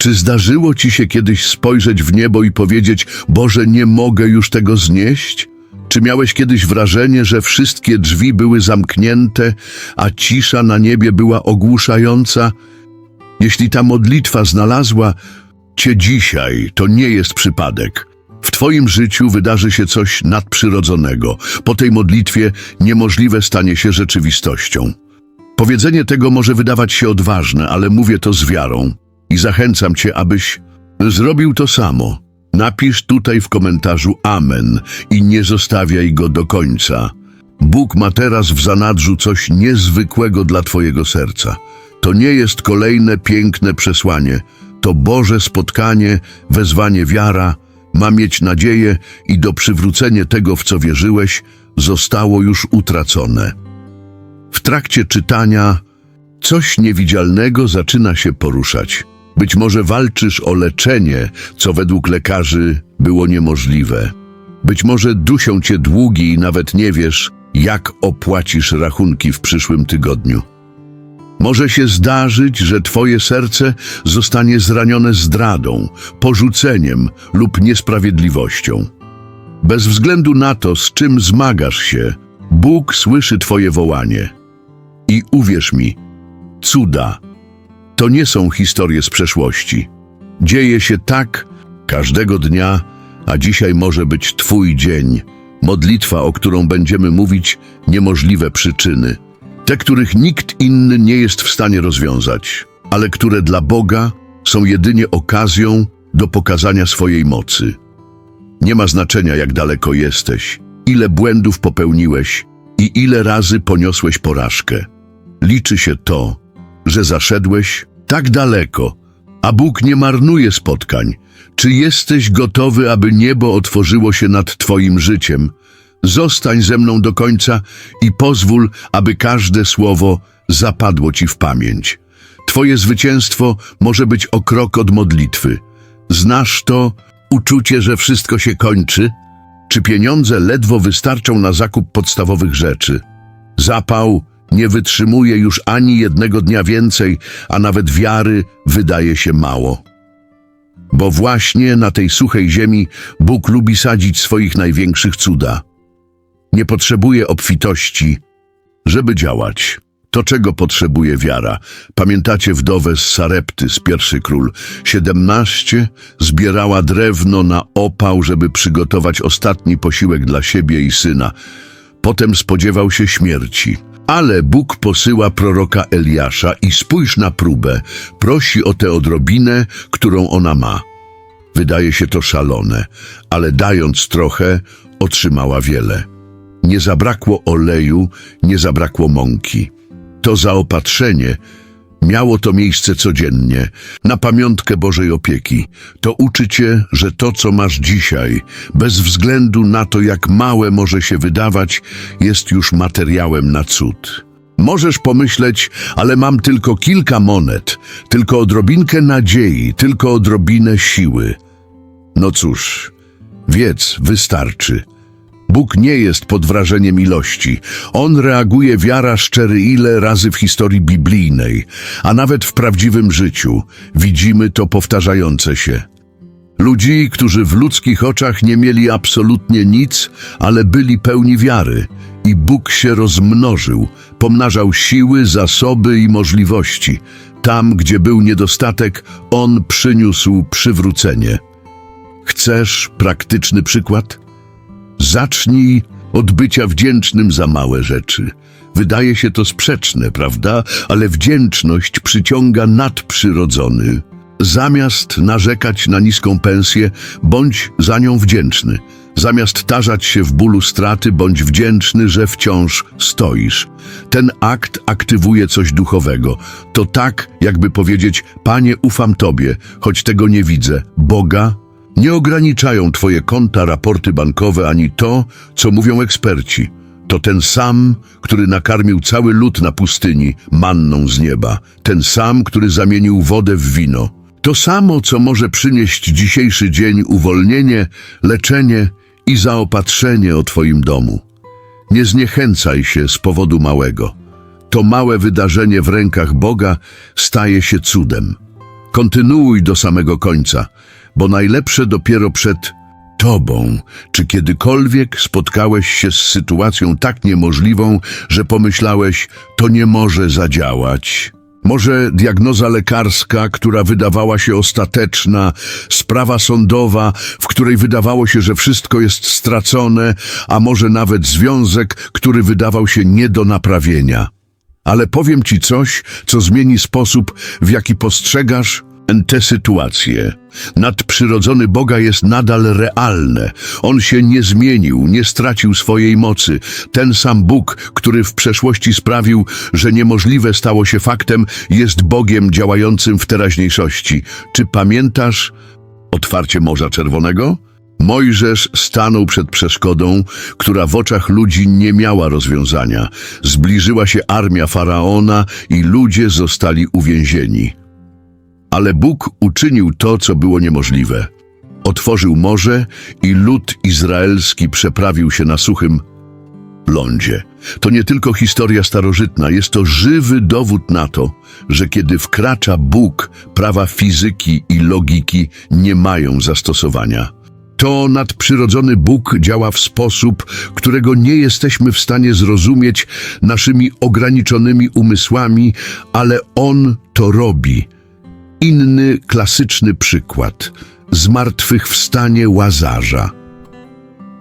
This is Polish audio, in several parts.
Czy zdarzyło ci się kiedyś spojrzeć w niebo i powiedzieć: Boże, nie mogę już tego znieść? Czy miałeś kiedyś wrażenie, że wszystkie drzwi były zamknięte, a cisza na niebie była ogłuszająca? Jeśli ta modlitwa znalazła cię dzisiaj, to nie jest przypadek. W twoim życiu wydarzy się coś nadprzyrodzonego. Po tej modlitwie niemożliwe stanie się rzeczywistością. Powiedzenie tego może wydawać się odważne, ale mówię to z wiarą i zachęcam cię, abyś zrobił to samo. Napisz tutaj w komentarzu Amen i nie zostawiaj go do końca. Bóg ma teraz w zanadrzu coś niezwykłego dla twojego serca. To nie jest kolejne piękne przesłanie, to Boże spotkanie, wezwanie wiara, ma mieć nadzieję i do przywrócenia tego, w co wierzyłeś, zostało już utracone. W trakcie czytania coś niewidzialnego zaczyna się poruszać. Być może walczysz o leczenie, co według lekarzy było niemożliwe. Być może dusią cię długi i nawet nie wiesz, jak opłacisz rachunki w przyszłym tygodniu. Może się zdarzyć, że twoje serce zostanie zranione zdradą, porzuceniem lub niesprawiedliwością. Bez względu na to, z czym zmagasz się, Bóg słyszy twoje wołanie. I uwierz mi, cuda to nie są historie z przeszłości. Dzieje się tak każdego dnia, a dzisiaj może być Twój dzień. Modlitwa, o którą będziemy mówić, niemożliwe przyczyny. Te, których nikt inny nie jest w stanie rozwiązać, ale które dla Boga są jedynie okazją do pokazania swojej mocy. Nie ma znaczenia, jak daleko jesteś, ile błędów popełniłeś i ile razy poniosłeś porażkę. Liczy się to, że zaszedłeś tak daleko, a Bóg nie marnuje spotkań. Czy jesteś gotowy, aby niebo otworzyło się nad Twoim życiem? Zostań ze mną do końca i pozwól, aby każde słowo zapadło Ci w pamięć. Twoje zwycięstwo może być o krok od modlitwy. Znasz to uczucie, że wszystko się kończy? Czy pieniądze ledwo wystarczą na zakup podstawowych rzeczy? Zapał nie wytrzymuje już ani jednego dnia więcej, a nawet wiary wydaje się mało. Bo właśnie na tej suchej ziemi Bóg lubi sadzić swoich największych cuda. Nie potrzebuje obfitości, żeby działać. To, czego potrzebuje wiara. Pamiętacie wdowę z Sarepty, z pierwszy król. Siedemnaście zbierała drewno na opał, żeby przygotować ostatni posiłek dla siebie i syna. Potem spodziewał się śmierci. Ale Bóg posyła proroka Eliasza i spójrz na próbę. Prosi o tę odrobinę, którą ona ma. Wydaje się to szalone, ale dając trochę, otrzymała wiele. Nie zabrakło oleju, nie zabrakło mąki. To zaopatrzenie miało to miejsce codziennie, na pamiątkę Bożej opieki. To uczy cię, że to, co masz dzisiaj, bez względu na to, jak małe może się wydawać, jest już materiałem na cud. Możesz pomyśleć, ale mam tylko kilka monet, tylko odrobinkę nadziei, tylko odrobinę siły. No cóż, wiedz, wystarczy. Bóg nie jest pod wrażeniem ilości. On reaguje wiara szczery ile razy w historii biblijnej, a nawet w prawdziwym życiu. Widzimy to powtarzające się. Ludzi, którzy w ludzkich oczach nie mieli absolutnie nic, ale byli pełni wiary. I Bóg się rozmnożył, pomnażał siły, zasoby i możliwości. Tam, gdzie był niedostatek, On przyniósł przywrócenie. Chcesz praktyczny przykład? Zacznij od bycia wdzięcznym za małe rzeczy. Wydaje się to sprzeczne, prawda? Ale wdzięczność przyciąga nadprzyrodzony. Zamiast narzekać na niską pensję, bądź za nią wdzięczny. Zamiast tarzać się w bólu straty, bądź wdzięczny, że wciąż stoisz. Ten akt aktywuje coś duchowego. To tak, jakby powiedzieć: Panie, ufam Tobie, choć tego nie widzę. Boga nie ograniczają Twoje konta, raporty bankowe ani to, co mówią eksperci. To ten sam, który nakarmił cały lud na pustyni manną z nieba. Ten sam, który zamienił wodę w wino. To samo, co może przynieść dzisiejszy dzień uwolnienie, leczenie i zaopatrzenie o Twoim domu. Nie zniechęcaj się z powodu małego. To małe wydarzenie w rękach Boga staje się cudem. Kontynuuj do samego końca, bo najlepsze dopiero przed tobą. Czy kiedykolwiek spotkałeś się z sytuacją tak niemożliwą, że pomyślałeś, to nie może zadziałać? Może diagnoza lekarska, która wydawała się ostateczna, sprawa sądowa, w której wydawało się, że wszystko jest stracone, a może nawet związek, który wydawał się nie do naprawienia. Ale powiem ci coś, co zmieni sposób, w jaki postrzegasz tę sytuację. Nadprzyrodzony Boga jest nadal realny. On się nie zmienił, nie stracił swojej mocy. Ten sam Bóg, który w przeszłości sprawił, że niemożliwe stało się faktem, jest Bogiem działającym w teraźniejszości. Czy pamiętasz otwarcie Morza Czerwonego? Mojżesz stanął przed przeszkodą, która w oczach ludzi nie miała rozwiązania. Zbliżyła się armia faraona i ludzie zostali uwięzieni. Ale Bóg uczynił to, co było niemożliwe. Otworzył morze i lud izraelski przeprawił się na suchym lądzie. To nie tylko historia starożytna, jest to żywy dowód na to, że kiedy wkracza Bóg, prawa fizyki i logiki nie mają zastosowania. To nadprzyrodzony Bóg działa w sposób, którego nie jesteśmy w stanie zrozumieć naszymi ograniczonymi umysłami, ale On to robi. Inny klasyczny przykład. Zmartwychwstanie Łazarza.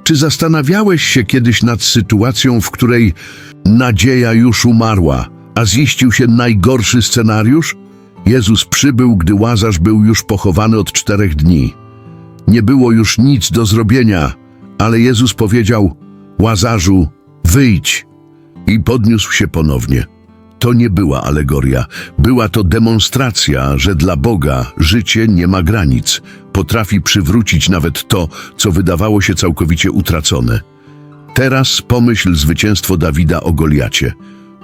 Czy zastanawiałeś się kiedyś nad sytuacją, w której nadzieja już umarła, a ziścił się najgorszy scenariusz? Jezus przybył, gdy Łazarz był już pochowany od czterech dni. Nie było już nic do zrobienia, ale Jezus powiedział: Łazarzu, wyjdź! I podniósł się ponownie. To nie była alegoria, była to demonstracja, że dla Boga życie nie ma granic, potrafi przywrócić nawet to, co wydawało się całkowicie utracone. Teraz pomyśl zwycięstwo Dawida o Goliacie.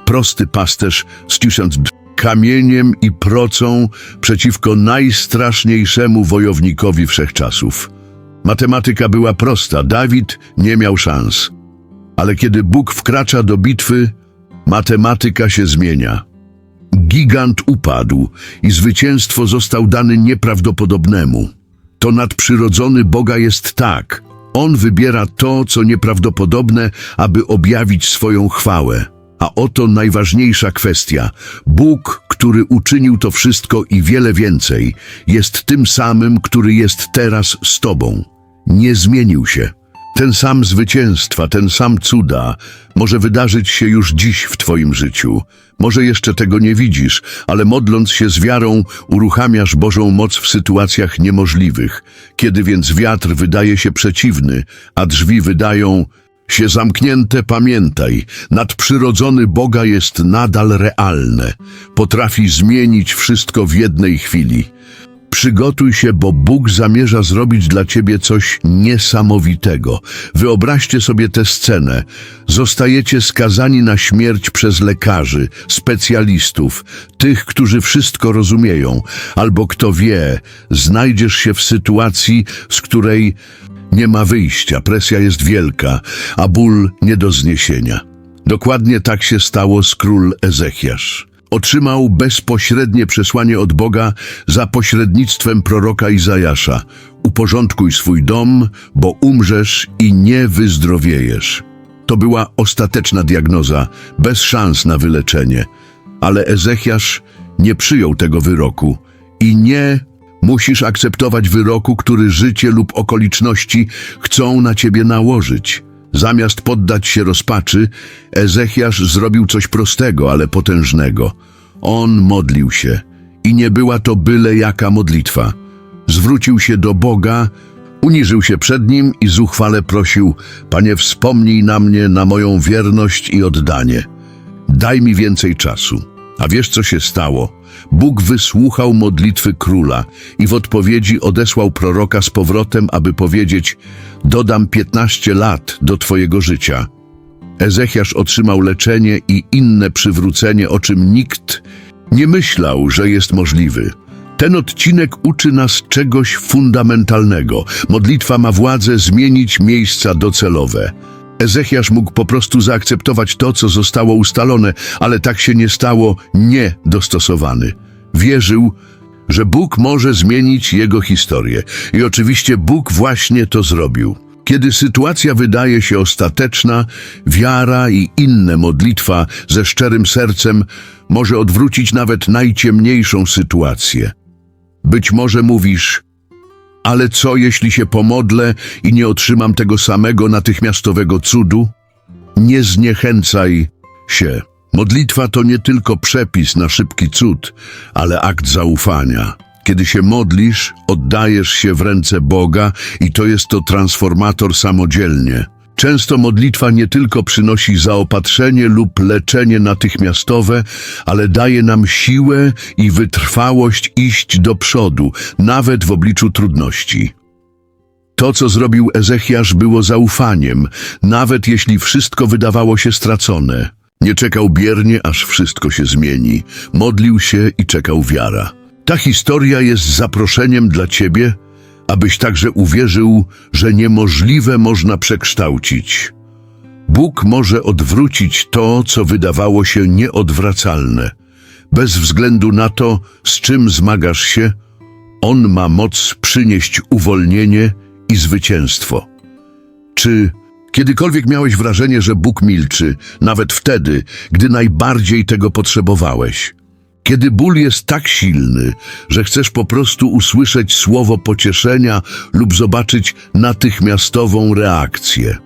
Prosty pasterz z tysiąc kamieniem i procą przeciwko najstraszniejszemu wojownikowi wszechczasów. Matematyka była prosta, Dawid nie miał szans. Ale kiedy Bóg wkracza do bitwy, matematyka się zmienia. Gigant upadł i zwycięstwo został dany nieprawdopodobnemu. To nadprzyrodzony Boga jest tak. On wybiera to, co nieprawdopodobne, aby objawić swoją chwałę. A oto najważniejsza kwestia. Bóg, który uczynił to wszystko i wiele więcej, jest tym samym, który jest teraz z Tobą. Nie zmienił się. Ten sam zwycięstwa, ten sam cuda może wydarzyć się już dziś w Twoim życiu. Może jeszcze tego nie widzisz, ale modląc się z wiarą, uruchamiasz Bożą moc w sytuacjach niemożliwych. Kiedy więc wiatr wydaje się przeciwny, a drzwi wydają się zamknięte, pamiętaj, nadprzyrodzony Boga jest nadal realne. Potrafi zmienić wszystko w jednej chwili. Przygotuj się, bo Bóg zamierza zrobić dla ciebie coś niesamowitego. Wyobraźcie sobie tę scenę. Zostajecie skazani na śmierć przez lekarzy, specjalistów, tych, którzy wszystko rozumieją, albo kto wie, znajdziesz się w sytuacji, z której nie ma wyjścia, presja jest wielka, a ból nie do zniesienia. Dokładnie tak się stało z król Ezechiasz. Otrzymał bezpośrednie przesłanie od Boga za pośrednictwem proroka Izajasza. Uporządkuj swój dom, bo umrzesz i nie wyzdrowiejesz. To była ostateczna diagnoza, bez szans na wyleczenie. Ale Ezechiasz nie przyjął tego wyroku i nie musisz akceptować wyroku, który życie lub okoliczności chcą na ciebie nałożyć. Zamiast poddać się rozpaczy, Ezechiasz zrobił coś prostego, ale potężnego. On modlił się i nie była to byle jaka modlitwa. Zwrócił się do Boga, uniżył się przed Nim i zuchwale prosił, Panie wspomnij na mnie, na moją wierność i oddanie. Daj mi więcej czasu. A wiesz, co się stało? Bóg wysłuchał modlitwy króla i w odpowiedzi odesłał proroka z powrotem, aby powiedzieć: Dodam piętnaście lat do Twojego życia. Ezechiasz otrzymał leczenie i inne przywrócenie, o czym nikt nie myślał, że jest możliwy. Ten odcinek uczy nas czegoś fundamentalnego. Modlitwa ma władzę zmienić miejsca docelowe. Ezechiasz mógł po prostu zaakceptować to, co zostało ustalone, ale tak się nie stało, nie dostosowany. Wierzył, że Bóg może zmienić jego historię. I oczywiście Bóg właśnie to zrobił. Kiedy sytuacja wydaje się ostateczna, wiara i inne modlitwa ze szczerym sercem może odwrócić nawet najciemniejszą sytuację. Być może mówisz, ale co jeśli się pomodlę i nie otrzymam tego samego natychmiastowego cudu? Nie zniechęcaj się. Modlitwa to nie tylko przepis na szybki cud, ale akt zaufania. Kiedy się modlisz, oddajesz się w ręce Boga i to jest to transformator samodzielnie. Często modlitwa nie tylko przynosi zaopatrzenie lub leczenie natychmiastowe, ale daje nam siłę i wytrwałość iść do przodu, nawet w obliczu trudności. To, co zrobił Ezechiasz, było zaufaniem, nawet jeśli wszystko wydawało się stracone. Nie czekał biernie, aż wszystko się zmieni. Modlił się i czekał wiara. Ta historia jest zaproszeniem dla ciebie, abyś także uwierzył, że niemożliwe można przekształcić. Bóg może odwrócić to, co wydawało się nieodwracalne. Bez względu na to, z czym zmagasz się, On ma moc przynieść uwolnienie i zwycięstwo. Czy kiedykolwiek miałeś wrażenie, że Bóg milczy, nawet wtedy, gdy najbardziej tego potrzebowałeś? Kiedy ból jest tak silny, że chcesz po prostu usłyszeć słowo pocieszenia lub zobaczyć natychmiastową reakcję.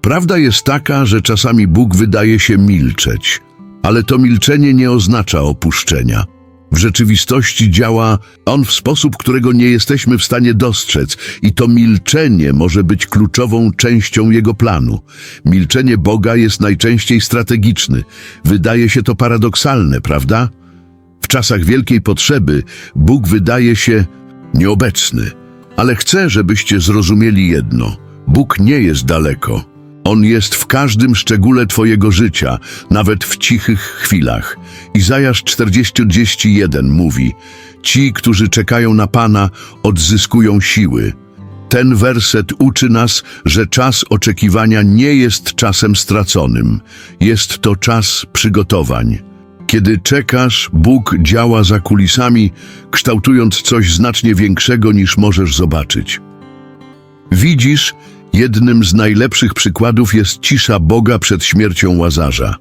Prawda jest taka, że czasami Bóg wydaje się milczeć, ale to milczenie nie oznacza opuszczenia. W rzeczywistości działa On w sposób, którego nie jesteśmy w stanie dostrzec i to milczenie może być kluczową częścią Jego planu. Milczenie Boga jest najczęściej strategiczny. Wydaje się to paradoksalne, prawda? W czasach wielkiej potrzeby Bóg wydaje się nieobecny, ale chcę, żebyście zrozumieli jedno. Bóg nie jest daleko. On jest w każdym szczególe Twojego życia, nawet w cichych chwilach. Izajasz 40:31 mówi: Ci, którzy czekają na Pana, odzyskują siły. Ten werset uczy nas, że czas oczekiwania nie jest czasem straconym. Jest to czas przygotowań. Kiedy czekasz, Bóg działa za kulisami, kształtując coś znacznie większego niż możesz zobaczyć. Widzisz, jednym z najlepszych przykładów jest cisza Boga przed śmiercią Łazarza.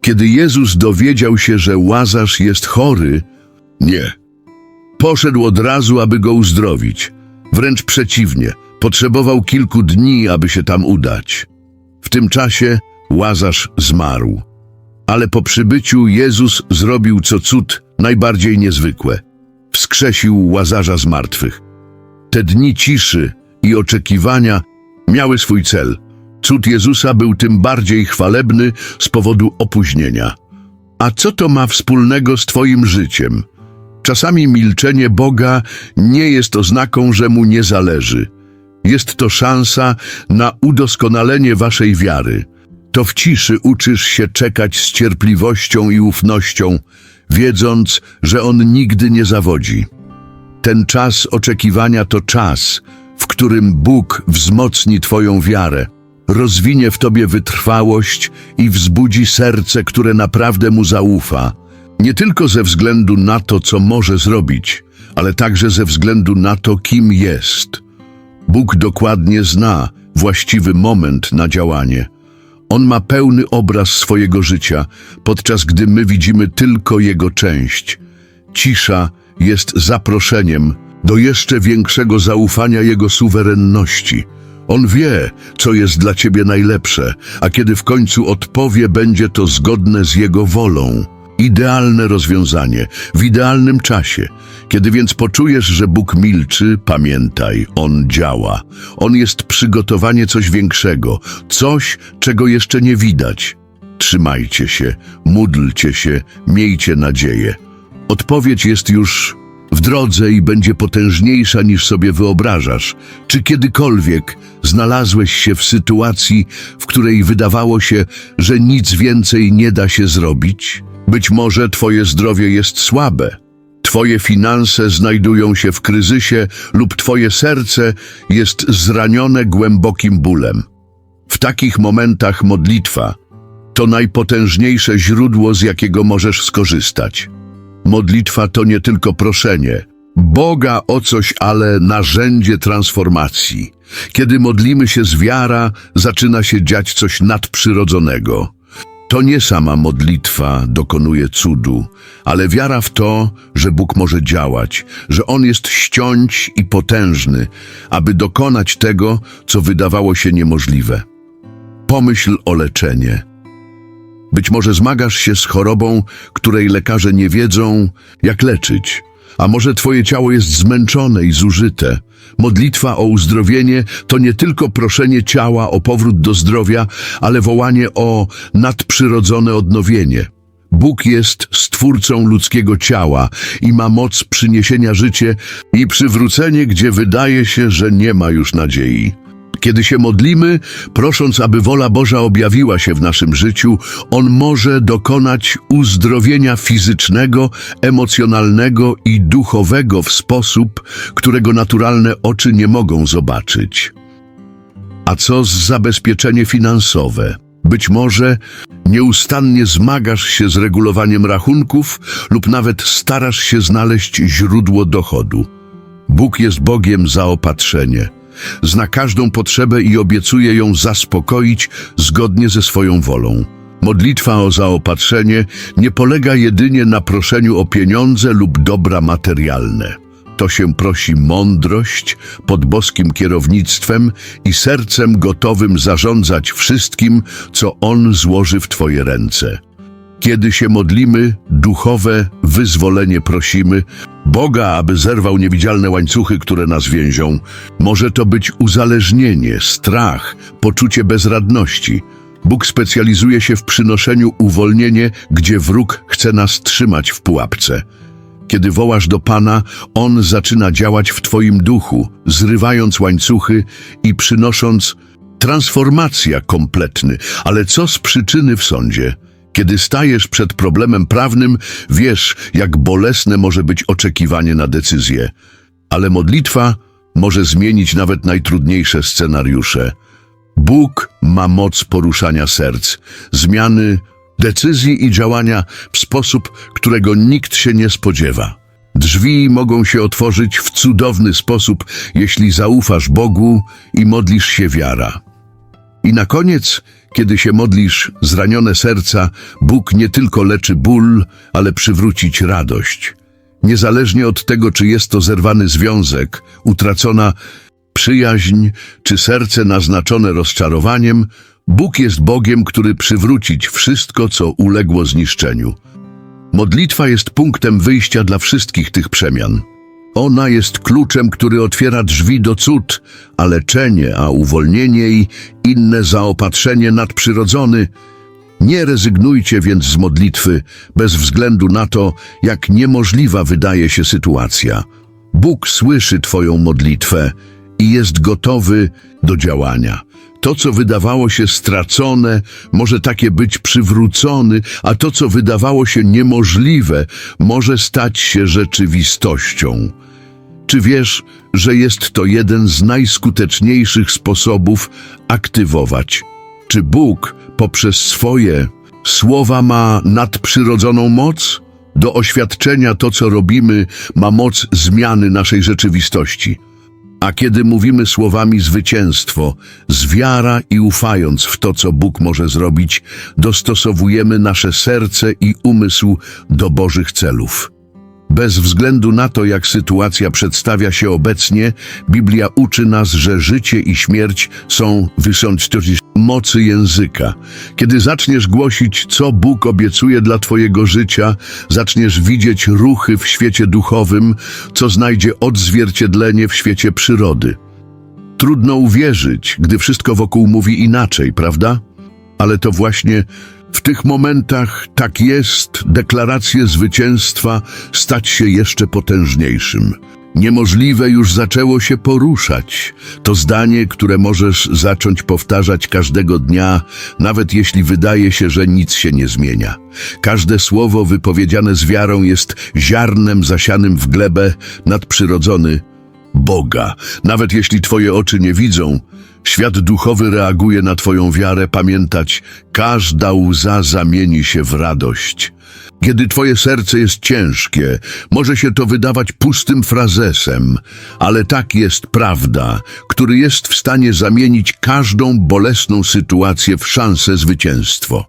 Kiedy Jezus dowiedział się, że Łazarz jest chory, nie. Poszedł od razu, aby go uzdrowić. Wręcz przeciwnie, potrzebował kilku dni, aby się tam udać. W tym czasie Łazarz zmarł. Ale po przybyciu Jezus zrobił co cud najbardziej niezwykłe. Wskrzesił Łazarza z martwych. Te dni ciszy i oczekiwania miały swój cel. Cud Jezusa był tym bardziej chwalebny z powodu opóźnienia. A co to ma wspólnego z Twoim życiem? Czasami milczenie Boga nie jest oznaką, że Mu nie zależy. Jest to szansa na udoskonalenie Waszej wiary. To w ciszy uczysz się czekać z cierpliwością i ufnością, wiedząc, że On nigdy nie zawodzi. Ten czas oczekiwania to czas, w którym Bóg wzmocni Twoją wiarę, rozwinie w Tobie wytrwałość i wzbudzi serce, które naprawdę Mu zaufa, nie tylko ze względu na to, co może zrobić, ale także ze względu na to, kim jest. Bóg dokładnie zna właściwy moment na działanie. On ma pełny obraz swojego życia, podczas gdy my widzimy tylko jego część. Cisza jest zaproszeniem do jeszcze większego zaufania jego suwerenności. On wie, co jest dla ciebie najlepsze, a kiedy w końcu odpowie, będzie to zgodne z jego wolą. Idealne rozwiązanie, w idealnym czasie. Kiedy więc poczujesz, że Bóg milczy, pamiętaj, On działa. On jest przygotowanie coś większego, coś, czego jeszcze nie widać. Trzymajcie się, módlcie się, miejcie nadzieję. Odpowiedź jest już w drodze i będzie potężniejsza niż sobie wyobrażasz. Czy kiedykolwiek znalazłeś się w sytuacji, w której wydawało się, że nic więcej nie da się zrobić? Być może Twoje zdrowie jest słabe, Twoje finanse znajdują się w kryzysie lub Twoje serce jest zranione głębokim bólem. W takich momentach modlitwa to najpotężniejsze źródło, z jakiego możesz skorzystać. Modlitwa to nie tylko proszenie. Boga o coś, ale narzędzie transformacji. Kiedy modlimy się z wiara, zaczyna się dziać coś nadprzyrodzonego. To nie sama modlitwa dokonuje cudu, ale wiara w to, że Bóg może działać, że On jest ściąć i potężny, aby dokonać tego, co wydawało się niemożliwe. Pomyśl o leczenie. Być może zmagasz się z chorobą, której lekarze nie wiedzą, jak leczyć. A może twoje ciało jest zmęczone i zużyte. Modlitwa o uzdrowienie to nie tylko proszenie ciała o powrót do zdrowia, ale wołanie o nadprzyrodzone odnowienie. Bóg jest stwórcą ludzkiego ciała i ma moc przyniesienia życie i przywrócenie, gdzie wydaje się, że nie ma już nadziei. Kiedy się modlimy, prosząc, aby wola Boża objawiła się w naszym życiu, On może dokonać uzdrowienia fizycznego, emocjonalnego i duchowego w sposób, którego naturalne oczy nie mogą zobaczyć. A co z zabezpieczenie finansowe? Być może nieustannie zmagasz się z regulowaniem rachunków lub nawet starasz się znaleźć źródło dochodu. Bóg jest Bogiem zaopatrzenie. Zna każdą potrzebę i obiecuje ją zaspokoić zgodnie ze swoją wolą. Modlitwa o zaopatrzenie nie polega jedynie na proszeniu o pieniądze lub dobra materialne. To się prosi mądrość pod boskim kierownictwem i sercem gotowym zarządzać wszystkim, co On złoży w Twoje ręce. Kiedy się modlimy, duchowe wyzwolenie prosimy, Boga, aby zerwał niewidzialne łańcuchy, które nas więzią. Może to być uzależnienie, strach, poczucie bezradności. Bóg specjalizuje się w przynoszeniu uwolnienie, gdzie wróg chce nas trzymać w pułapce. Kiedy wołasz do Pana, On zaczyna działać w Twoim duchu, zrywając łańcuchy i przynosząc transformacja kompletny. Ale co z przyczyny w sądzie? Kiedy stajesz przed problemem prawnym, wiesz, jak bolesne może być oczekiwanie na decyzję. Ale modlitwa może zmienić nawet najtrudniejsze scenariusze. Bóg ma moc poruszania serc, zmiany decyzji i działania w sposób, którego nikt się nie spodziewa. Drzwi mogą się otworzyć w cudowny sposób, jeśli zaufasz Bogu i modlisz się wiara. I na koniec, kiedy się modlisz zranione serca, Bóg nie tylko leczy ból, ale przywrócić radość. Niezależnie od tego, czy jest to zerwany związek, utracona przyjaźń, czy serce naznaczone rozczarowaniem, Bóg jest Bogiem, który przywrócić wszystko, co uległo zniszczeniu. Modlitwa jest punktem wyjścia dla wszystkich tych przemian. Ona jest kluczem, który otwiera drzwi do cud, a leczenie, a uwolnienie i inne zaopatrzenie nadprzyrodzony. Nie rezygnujcie więc z modlitwy, bez względu na to, jak niemożliwa wydaje się sytuacja. Bóg słyszy Twoją modlitwę i jest gotowy do działania. To, co wydawało się stracone, może takie być przywrócony, a to, co wydawało się niemożliwe, może stać się rzeczywistością. Czy wiesz, że jest to jeden z najskuteczniejszych sposobów aktywować? Czy Bóg poprzez swoje słowa ma nadprzyrodzoną moc? Do oświadczenia to, co robimy, ma moc zmiany naszej rzeczywistości. A kiedy mówimy słowami zwycięstwo, z wiara i ufając w to, co Bóg może zrobić, dostosowujemy nasze serce i umysł do Bożych celów. Bez względu na to, jak sytuacja przedstawia się obecnie, Biblia uczy nas, że życie i śmierć są wysącztości mocy języka. Kiedy zaczniesz głosić, co Bóg obiecuje dla Twojego życia, zaczniesz widzieć ruchy w świecie duchowym, co znajdzie odzwierciedlenie w świecie przyrody. Trudno uwierzyć, gdy wszystko wokół mówi inaczej, prawda? Ale to właśnie w tych momentach tak jest deklarację zwycięstwa stać się jeszcze potężniejszym. Niemożliwe już zaczęło się poruszać. To zdanie, które możesz zacząć powtarzać każdego dnia, nawet jeśli wydaje się, że nic się nie zmienia. Każde słowo wypowiedziane z wiarą jest ziarnem zasianym w glebę nadprzyrodzony. Boga. Nawet jeśli twoje oczy nie widzą, świat duchowy reaguje na twoją wiarę. Pamiętać, każda łza zamieni się w radość. Kiedy twoje serce jest ciężkie, może się to wydawać pustym frazesem, ale tak jest prawda, który jest w stanie zamienić każdą bolesną sytuację w szansę zwycięstwo.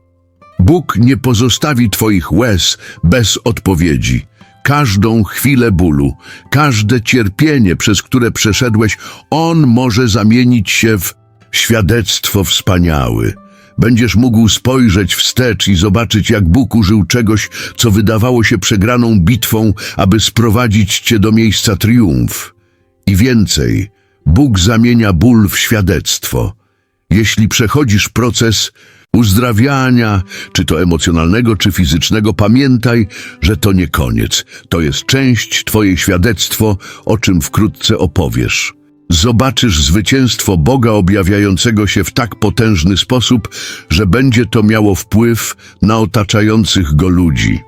Bóg nie pozostawi Twoich łez bez odpowiedzi. Każdą chwilę bólu, każde cierpienie, przez które przeszedłeś, On może zamienić się w świadectwo wspaniały. Będziesz mógł spojrzeć wstecz i zobaczyć, jak Bóg użył czegoś, co wydawało się przegraną bitwą, aby sprowadzić Cię do miejsca triumf. I więcej, Bóg zamienia ból w świadectwo. Jeśli przechodzisz proces uzdrawiania, czy to emocjonalnego, czy fizycznego, pamiętaj, że to nie koniec. To jest część Twoje świadectwo, o czym wkrótce opowiesz. Zobaczysz zwycięstwo Boga objawiającego się w tak potężny sposób, że będzie to miało wpływ na otaczających go ludzi.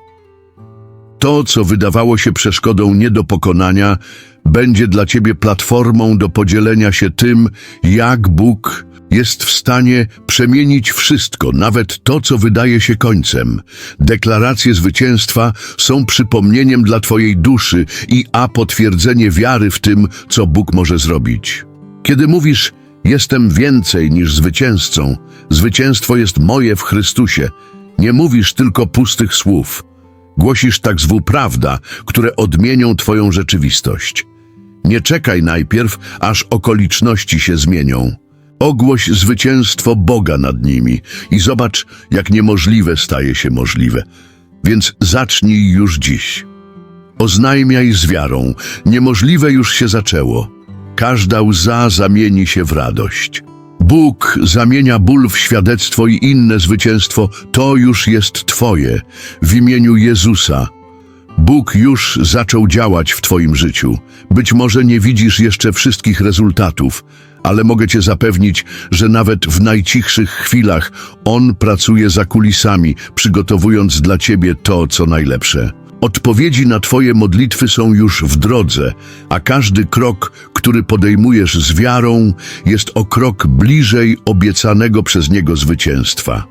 To, co wydawało się przeszkodą nie do pokonania, będzie dla ciebie platformą do podzielenia się tym, jak Bóg jest w stanie przemienić wszystko, nawet to, co wydaje się końcem. Deklaracje zwycięstwa są przypomnieniem dla twojej duszy i a potwierdzenie wiary w tym, co Bóg może zrobić. Kiedy mówisz, jestem więcej niż zwycięzcą, zwycięstwo jest moje w Chrystusie, nie mówisz tylko pustych słów. Głosisz tak zwu prawda, które odmienią twoją rzeczywistość. Nie czekaj najpierw, aż okoliczności się zmienią. Ogłoś zwycięstwo Boga nad nimi i zobacz, jak niemożliwe staje się możliwe. Więc zacznij już dziś. Oznajmiaj z wiarą, niemożliwe już się zaczęło. Każda łza zamieni się w radość. Bóg zamienia ból w świadectwo i inne zwycięstwo, to już jest Twoje, w imieniu Jezusa. Bóg już zaczął działać w Twoim życiu. Być może nie widzisz jeszcze wszystkich rezultatów, ale mogę Cię zapewnić, że nawet w najcichszych chwilach On pracuje za kulisami, przygotowując dla Ciebie to, co najlepsze. Odpowiedzi na Twoje modlitwy są już w drodze, a każdy krok, który podejmujesz z wiarą, jest o krok bliżej obiecanego przez Niego zwycięstwa.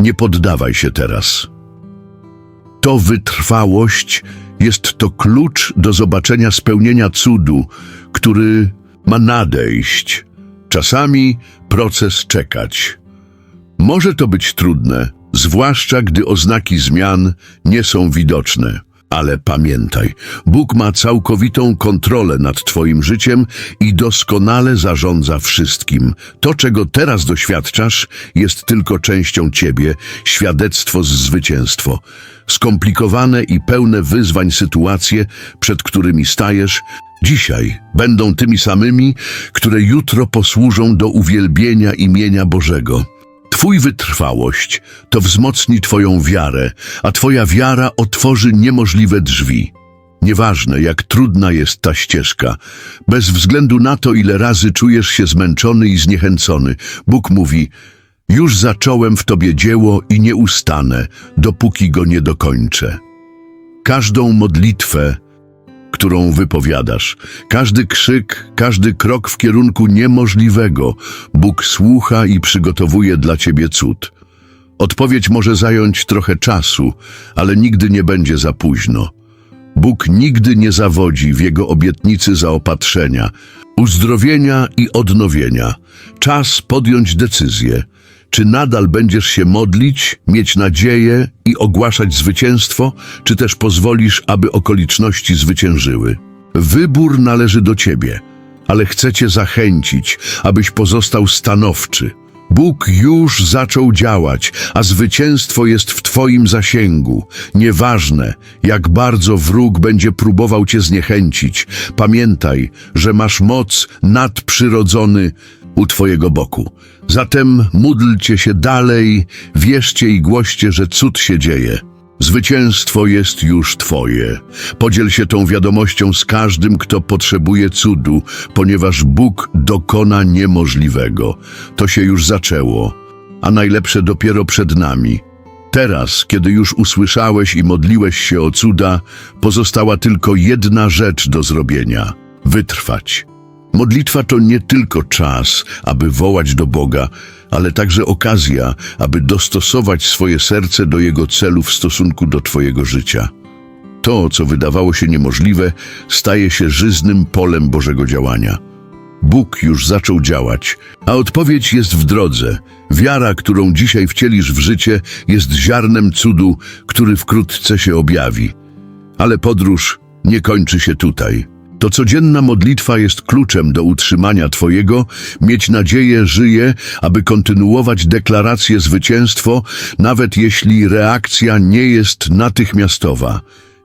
Nie poddawaj się teraz. To wytrwałość jest to klucz do zobaczenia spełnienia cudu, który ma nadejść. Czasami proces czekać. Może to być trudne, zwłaszcza gdy oznaki zmian nie są widoczne. Ale pamiętaj, Bóg ma całkowitą kontrolę nad Twoim życiem i doskonale zarządza wszystkim. To, czego teraz doświadczasz, jest tylko częścią Ciebie, świadectwo z zwycięstwo. Skomplikowane i pełne wyzwań sytuacje, przed którymi stajesz, dzisiaj będą tymi samymi, które jutro posłużą do uwielbienia imienia Bożego. Twój wytrwałość to wzmocni Twoją wiarę, a Twoja wiara otworzy niemożliwe drzwi. Nieważne, jak trudna jest ta ścieżka, bez względu na to, ile razy czujesz się zmęczony i zniechęcony, Bóg mówi: Już zacząłem w Tobie dzieło i nie ustanę, dopóki go nie dokończę. Każdą modlitwę, którą wypowiadasz. Każdy krzyk, każdy krok w kierunku niemożliwego, Bóg słucha i przygotowuje dla ciebie cud. Odpowiedź może zająć trochę czasu, ale nigdy nie będzie za późno. Bóg nigdy nie zawodzi w Jego obietnicy zaopatrzenia, uzdrowienia i odnowienia. Czas podjąć decyzję. Czy nadal będziesz się modlić, mieć nadzieję i ogłaszać zwycięstwo, czy też pozwolisz, aby okoliczności zwyciężyły? Wybór należy do ciebie, ale chcę cię zachęcić, abyś pozostał stanowczy. Bóg już zaczął działać, a zwycięstwo jest w Twoim zasięgu. Nieważne, jak bardzo wróg będzie próbował Cię zniechęcić, pamiętaj, że masz moc nadprzyrodzony u Twojego boku. Zatem módlcie się dalej, wierzcie i głoście, że cud się dzieje. Zwycięstwo jest już Twoje. Podziel się tą wiadomością z każdym, kto potrzebuje cudu, ponieważ Bóg dokona niemożliwego. To się już zaczęło, a najlepsze dopiero przed nami. Teraz, kiedy już usłyszałeś i modliłeś się o cuda, pozostała tylko jedna rzecz do zrobienia. wytrwać. Modlitwa to nie tylko czas, aby wołać do Boga, ale także okazja, aby dostosować swoje serce do Jego celu w stosunku do Twojego życia. To, co wydawało się niemożliwe, staje się żyznym polem Bożego działania. Bóg już zaczął działać, a odpowiedź jest w drodze. Wiara, którą dzisiaj wcielisz w życie, jest ziarnem cudu, który wkrótce się objawi. Ale podróż nie kończy się tutaj. To codzienna modlitwa jest kluczem do utrzymania Twojego, mieć nadzieję żyje, aby kontynuować deklarację zwycięstwo, nawet jeśli reakcja nie jest natychmiastowa.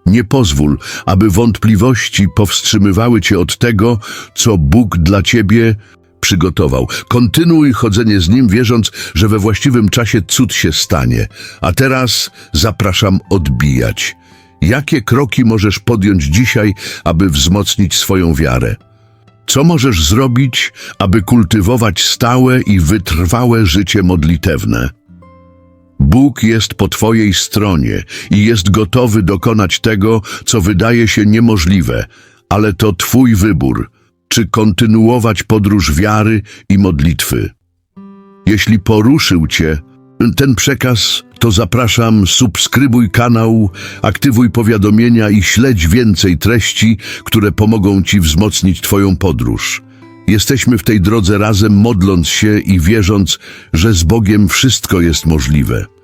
Nie pozwól, aby wątpliwości powstrzymywały Cię od tego, co Bóg dla Ciebie przygotował. Kontynuuj chodzenie z Nim, wierząc, że we właściwym czasie cud się stanie. A teraz zapraszam odbijać. Jakie kroki możesz podjąć dzisiaj, aby wzmocnić swoją wiarę? Co możesz zrobić, aby kultywować stałe i wytrwałe życie modlitewne? Bóg jest po Twojej stronie i jest gotowy dokonać tego, co wydaje się niemożliwe, ale to Twój wybór, czy kontynuować podróż wiary i modlitwy. Jeśli poruszył Cię ten przekaz, to zapraszam, subskrybuj kanał, aktywuj powiadomienia i śledź więcej treści, które pomogą Ci wzmocnić Twoją podróż. Jesteśmy w tej drodze razem, modląc się i wierząc, że z Bogiem wszystko jest możliwe.